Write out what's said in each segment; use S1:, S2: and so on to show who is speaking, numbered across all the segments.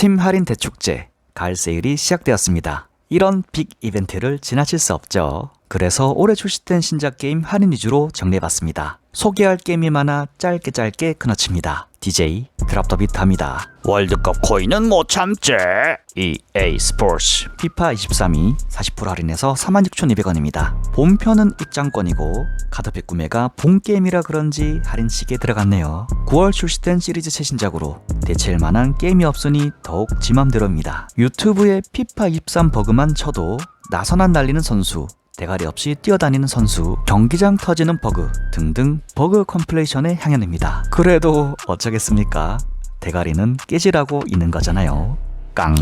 S1: 스팀 할인 대축제 가을 세일이 시작되었습니다. 이런 빅 이벤트를 지나칠 수 없죠. 그래서 올해 출시된 신작 게임 할인 위주로 정리해봤습니다. 소개할 게임이 많아 짧게 짧게 끊어칩니다. DJ 드랍 더 비트합니다.
S2: 월드컵 코인은 못 참지.
S1: EA 스포츠 피파 23이 40% 할인해서 46,200원입니다. 본편은 입장권이고 카드팩 구매가 본 게임이라 그런지 할인 시기에 들어갔네요. 9월 출시된 시리즈 최신작으로 대체할 만한 게임이 없으니 더욱 지맘대로입니다. 유튜브에 피파 23 버그만 쳐도 나선안 날리는 선수 대가리 없이 뛰어다니는 선수, 경기장 터지는 버그 등등 버그 컴플레이션의 향연입니다. 그래도 어쩌겠습니까? 대가리는 깨지라고 있는 거잖아요. 깡.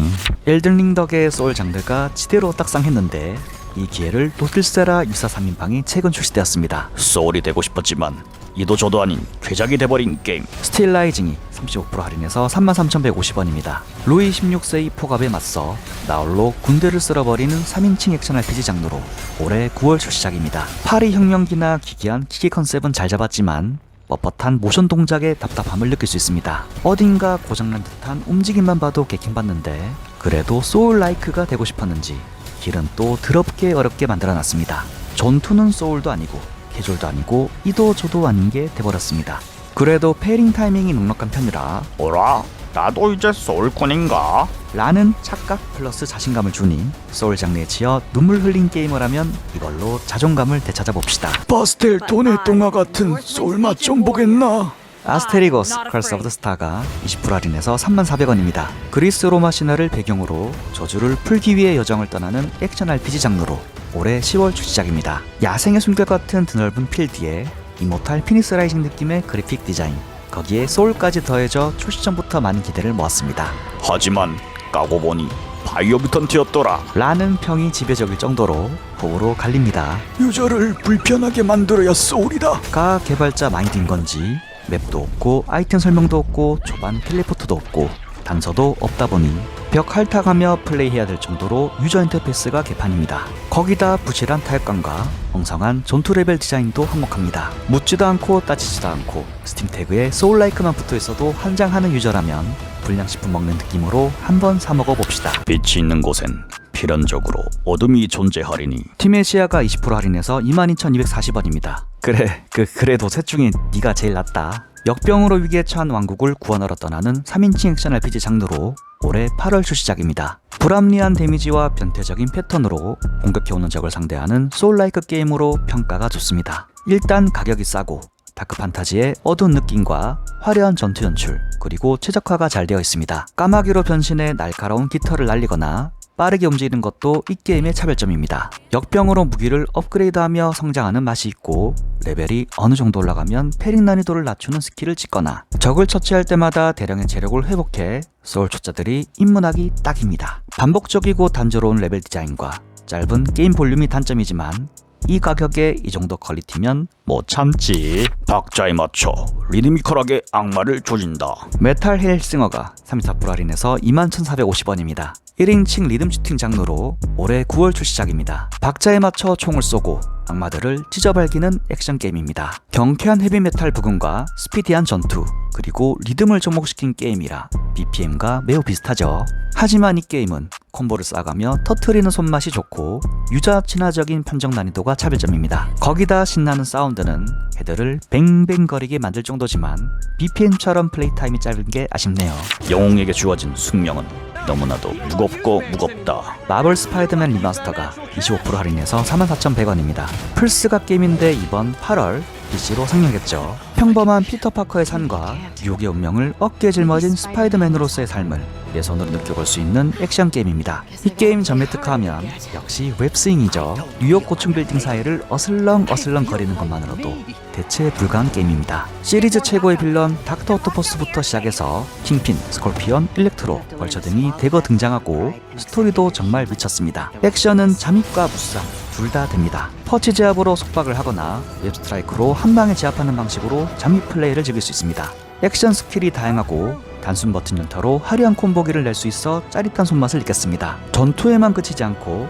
S1: 엘든링 덕의 소울 장르가 지대로 딱상했는데 이 기회를 노틸세라 6431방이 최근 출시되었습니다.
S2: 소울이 되고 싶었지만 이도 저도 아닌 괴작이 돼버린 게임.
S1: 스틸 라이징이 35% 할인해서 33,150원입니다. 루이 16세의 포갑에 맞서 나홀로 군대를 쓸어버리는 3인칭 액션 RPG 장르로 올해 9월 출시작입니다. 파리 혁명기나 기괴한 기계 컨셉은 잘 잡았지만 뻣뻣한 모션 동작의 답답함을 느낄 수 있습니다. 어딘가 고장난 듯한 움직임만 봐도 개킹받는데 그래도 소울 라이크가 되고 싶었는지 길은 또 더럽게 어렵게 만들어놨습니다. 전투는 소울도 아니고 캐주얼도 아니고 이도 저도 아닌 게 돼버렸습니다. 그래도 페이링 타이밍이 넉넉한 편이라
S2: 오라, 나도 이제 소울꾼인가?
S1: 라는 착각 플러스 자신감을 주니 소울 장르에 치여 눈물 흘린 게임을 하면 이걸로 자존감을 되찾아 봅시다.
S3: 파스텔 돈의 동화 같은 소울 맛 좀 보겠나?
S1: 아스테리거스 컬스 오브 더 스타가 20% 할인해서 3,400원입니다. 그리스 로마 신화를 배경으로 저주를 풀기 위해 여정을 떠나는 액션 RPG 장르로 올해 10월 출시작입니다. 야생의 숨결 같은 드넓은 필드에 이모탈 피니스 라이징 느낌의 그래픽 디자인 거기에 소울까지 더해져 출시 전부터 많은 기대를 모았습니다.
S2: 하지만 까고 보니 바이오 뮤턴트였더라.
S1: 라는 평이 지배적일 정도로 호으로 갈립니다.
S3: 유저를 불편하게 만들어야 소울이다.
S1: 가 개발자 마인드인 건지 맵도 없고 아이템 설명도 없고 초반 텔레포트도 없고 단서도 없다 보니 벽 핥아가며 플레이해야 될 정도로 유저 인터페이스가 개판입니다. 거기다 부실한 타협감과 엉성한 전투 레벨 디자인도 한몫합니다. 묻지도 않고 따지지도 않고 스팀 태그에 소울라이크만 붙어 있어도 한장하는 유저라면 불량식품 먹는 느낌으로 한번 사 먹어 봅시다.
S2: 빛이 있는 곳엔 필연적으로 어둠이 존재하리니
S1: 티메시아가 20% 할인해서 22,240원입니다. 그래, 그 그래도 셋 중에 네가 제일 낫다. 역병으로 위기에 처한 왕국을 구원하러 떠나는 3인칭 액션 RPG 장르로 올해 8월 출시작입니다. 불합리한 데미지와 변태적인 패턴으로 공격해오는 적을 상대하는 소울라이크 게임으로 평가가 좋습니다. 일단 가격이 싸고 다크 판타지의 어두운 느낌과 화려한 전투 연출, 그리고 최적화가 잘 되어 있습니다. 까마귀로 변신해 날카로운 깃털을 날리거나 빠르게 움직이는 것도 이 게임의 차별점입니다. 역병으로 무기를 업그레이드하며 성장하는 맛이 있고 레벨이 어느 정도 올라가면 패링 난이도를 낮추는 스킬을 찍거나 적을 처치할 때마다 대량의 체력을 회복해 소울 초짜들이 입문하기 딱입니다. 반복적이고 단조로운 레벨 디자인과 짧은 게임 볼륨이 단점이지만 이 가격에 이 정도 퀄리티면
S2: 못 참지. 박자에 맞춰 리드미컬하게 악마를 조진다.
S1: 메탈 헬싱어가 34% 할인해서 21,450원입니다. 1인칭 리듬 슈팅 장르로 올해 9월 출시작입니다. 박자에 맞춰 총을 쏘고 악마들을 찢어발기는 액션 게임입니다. 경쾌한 헤비메탈 부금과 스피디한 전투, 그리고 리듬을 접목시킨 게임이라 BPM과 매우 비슷하죠. 하지만 이 게임은 콤보를 쌓아가며 터트리는 손맛이 좋고 유저 친화적인 판정 난이도가 차별점입니다. 거기다 신나는 사운드는 헤드를 뱅뱅거리게 만들 정도지만 BPM처럼 플레이 타임이 짧은 게 아쉽네요.
S2: 영웅에게 주어진 숙명은 너무나도 무겁고 무겁다.
S1: 마블 스파이더맨 리마스터가 25% 할인해서 44,100원입니다. 플스가 게임인데 이번 8월 PC로 상영했죠. 평범한 피터 파커의 삶과 뉴욕의 운명을 어깨에 짊어진 스파이더맨으로서의 삶을 내 손으로 느껴볼 수 있는 액션 게임입니다. 이 게임 전매 특화하면 역시 웹스윙이죠. 뉴욕 고층 빌딩 사이를 어슬렁 어슬렁 거리는 것만으로도 대체 불가한 게임입니다. 시리즈 최고의 빌런 닥터 오토퍼스부터 시작해서 킹핀, 스콜피언, 일렉트로, 벌처 등이 대거 등장하고 스토리도 정말 미쳤습니다. 액션은 잠입과 무쌍 둘 다 됩니다. 퍼치 제압으로 속박을 하거나 웹 스트라이크로 한 방에 제압하는 방식으로 잠입 플레이를 즐길 수 있습니다. 액션 스킬이 다양하고 단순 버튼 연타로 화려한 콤보기를 낼 수 있어 짜릿한 손맛을 느꼈습니다. 전투에만 그치지 않고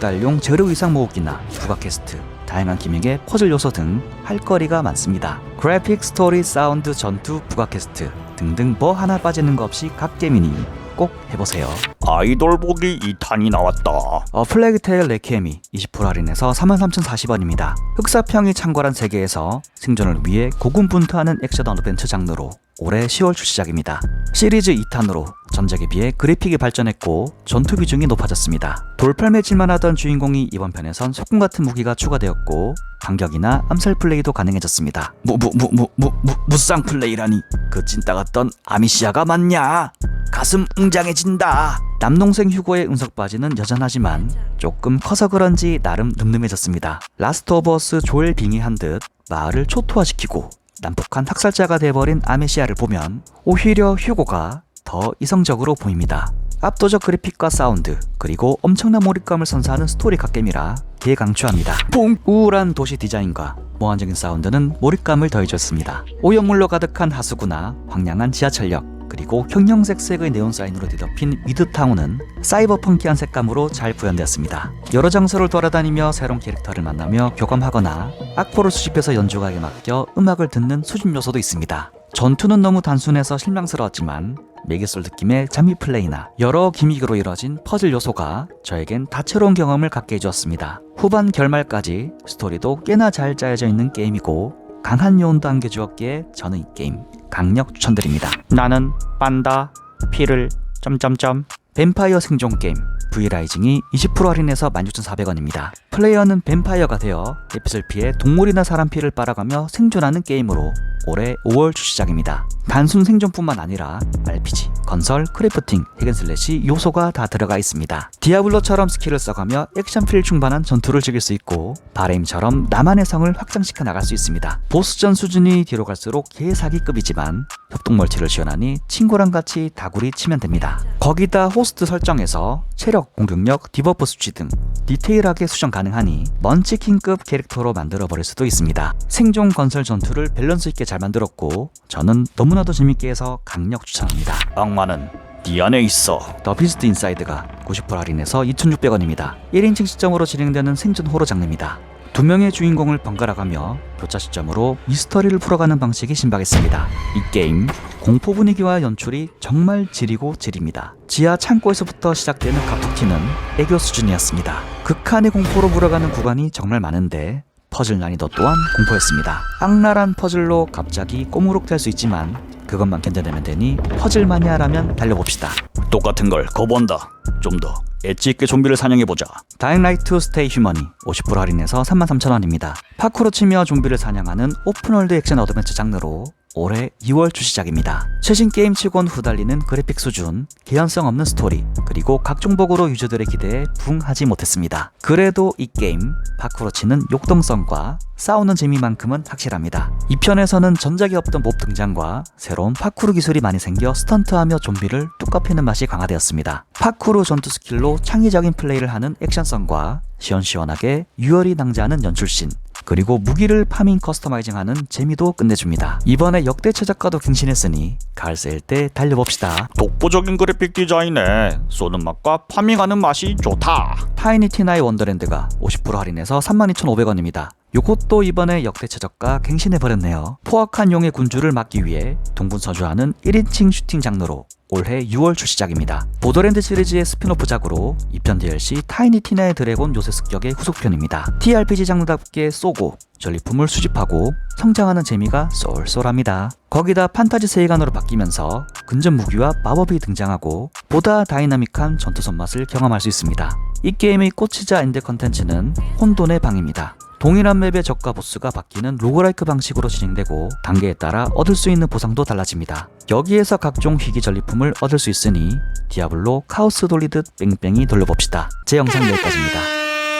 S1: 6달용 제로 이상 모으기나 부가 퀘스트, 다양한 기믹의 퍼즐 요소 등 할 거리가 많습니다. 그래픽, 스토리, 사운드, 전투, 부가 퀘스트 등등 뭐 하나 빠지는 거 없이 각 게임이니 꼭 해보세요.
S2: 아이돌 보기 2탄이 나왔다.
S1: 어, 플래그테일 레퀴엠이 20% 할인해서 43,040원입니다. 흑사평이 창궐한 세계에서 생존을 위해 고군분투하는 액션 어드벤처 장르로 올해 10월 출시작입니다. 시리즈 2탄으로 전작에 비해 그래픽이 발전했고 전투 비중이 높아졌습니다. 돌팔매질만 하던 주인공이 이번 편에선 소금 같은 무기가 추가되었고 반격이나 암살 플레이도 가능해졌습니다.
S2: 무무 무 무 무 무쌍 플레이라니 그 찐따 같던 아미시아가 맞냐? 가슴 웅장해진다.
S1: 남동생 휴고의 운석 바지는 여전하지만 조금 커서 그런지 나름 늠름해졌습니다. 라스트 오브 어스 조엘 빙이 한 듯 마을을 초토화시키고 난폭한 학살자가 돼버린 아메시아를 보면 오히려 휴고가 더 이성적으로 보입니다. 압도적 그래픽과 사운드 그리고 엄청난 몰입감을 선사하는 스토리 갓겜이라 대강추합니다. 뽕 우울한 도시 디자인과 몽환적인 사운드는 몰입감을 더해줬습니다. 오염물로 가득한 하수구나 황량한 지하철역 그리고 형형색색의 네온사인으로 뒤덮인 미드타운은 사이버펑키한 색감으로 잘 구현되었습니다. 여러 장소를 돌아다니며 새로운 캐릭터를 만나며 교감하거나 악보를 수집해서 연주가에게 맡겨 음악을 듣는 수집 요소도 있습니다. 전투는 너무 단순해서 실망스러웠지만 매기솔 느낌의 장미 플레이나 여러 기믹으로 이뤄진 퍼즐 요소가 저에겐 다채로운 경험을 갖게 해주었습니다. 후반 결말까지 스토리도 꽤나 잘 짜여져 있는 게임이고 강한 요원도 안겨주었기에 저는 이 게임 강력 추천드립니다. 나는 빤다 피를 점점점 뱀파이어 생존 게임 V라이징이 20% 할인해서 16,400원입니다. 플레이어는 뱀파이어가 되어 햇빛을 피해 동물이나 사람 피를 빨아가며 생존하는 게임으로 올해 5월 출시작입니다. 단순 생존뿐만 아니라 RPG, 건설, 크래프팅, 핵앤슬래시 요소가 다 들어가 있습니다. 디아블로처럼 스킬을 써가며 액션필 충만한 전투를 즐길 수 있고 바레임처럼 나만의 성을 확장시켜 나갈 수 있습니다. 보스전 수준이 뒤로 갈수록 개사기급이지만 협동 멀티를 지원하니 친구랑 같이 다구리 치면 됩니다. 거기다 호스트 설정에서 체력, 공격력, 디버프 수치 등 디테일하게 수정 가능하니 먼치킨급 캐릭터로 만들어 버릴 수도 있습니다. 생존 건설 전투를 밸런스 있게 잘 만들었고 저는 너무나도 재밌게 해서 강력 추천합니다.
S2: 악마는 네 안에 있어.
S1: 더 비스트 인사이드가 90% 할인해서 2,600원입니다. 1인칭 시점으로 진행되는 생존 호러 장르입니다. 두 명의 주인공을 번갈아가며 교차 시점으로 미스터리를 풀어가는 방식이 신박했습니다. 이 게임 공포 분위기와 연출이 정말 지리고 지립니다. 지하 창고에서부터 시작되는 갑툭튀는 애교 수준이었습니다. 극한의 공포로 물어가는 구간이 정말 많은데 퍼즐 난이도 또한 공포였습니다. 악랄한 퍼즐로 갑자기 꼬무룩 될 수 있지만 그것만 견뎌내면 되니 퍼즐 마니아라면 달려봅시다.
S2: 똑같은 걸 거부한다. 좀 더 엣지 있게 좀비를 사냥해보자.
S1: 다잉라이트 스테이 휴머니 50% 할인해서 33,000원입니다. 파쿠로 치며 좀비를 사냥하는 오픈월드 액션 어드벤처 장르로 올해 2월 출시작입니다. 최신 게임 치곤 후달리는 그래픽 수준, 개연성 없는 스토리, 그리고 각종 복으로 유저들의 기대에 부응하지 못했습니다. 그래도 이 게임 파쿠로 치는 욕동성과 싸우는 재미만큼은 확실합니다. 이 편에서는 전작에 없던 몹 등장과 새로운 파쿠르 기술이 많이 생겨 스턴트하며 좀비를 뚝 갚이는 맛이 강화되었습니다. 파쿠르 전투 스킬로 창의적인 플레이를 하는 액션성과 시원시원하게 유혈이 낭자하는 연출씬 그리고 무기를 파밍 커스터마이징하는 재미도 끝내줍니다. 이번에 역대 최저가도 갱신했으니 가을 세일 때 달려봅시다.
S2: 독보적인 그래픽 디자인에 쏘는 맛과 파밍하는 맛이 좋다.
S1: 타이니티나의 원더랜드가 50% 할인해서 32,500원입니다. 요것도 이번에 역대 최저가 갱신해버렸네요. 포악한 용의 군주를 막기 위해 동분서주하는 1인칭 슈팅 장르로 올해 6월 출시작입니다. 보더랜드 시리즈의 스피노프작으로 2편 DLC 타이니 티나의 드래곤 요새 습격의 후속편입니다. TRPG 장르답게 쏘고 전리품을 수집하고 성장하는 재미가 쏠쏠합니다. 거기다 판타지 세계관으로 바뀌면서 근접 무기와 마법이 등장하고 보다 다이나믹한 전투 손맛을 경험할 수 있습니다. 이 게임의 꽂히자 엔드 컨텐츠는 혼돈의 방입니다. 동일한 맵의 적과 보스가 바뀌는 로그라이크 방식으로 진행되고 단계에 따라 얻을 수 있는 보상도 달라집니다. 여기에서 각종 희귀 전리품을 얻을 수 있으니 디아블로 카오스 돌리듯 뺑뺑이 돌려봅시다. 제 영상 여기까지입니다.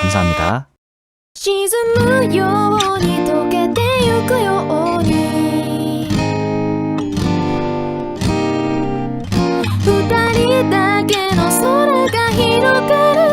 S1: 감사합니다.
S4: 二人だけの空が広がる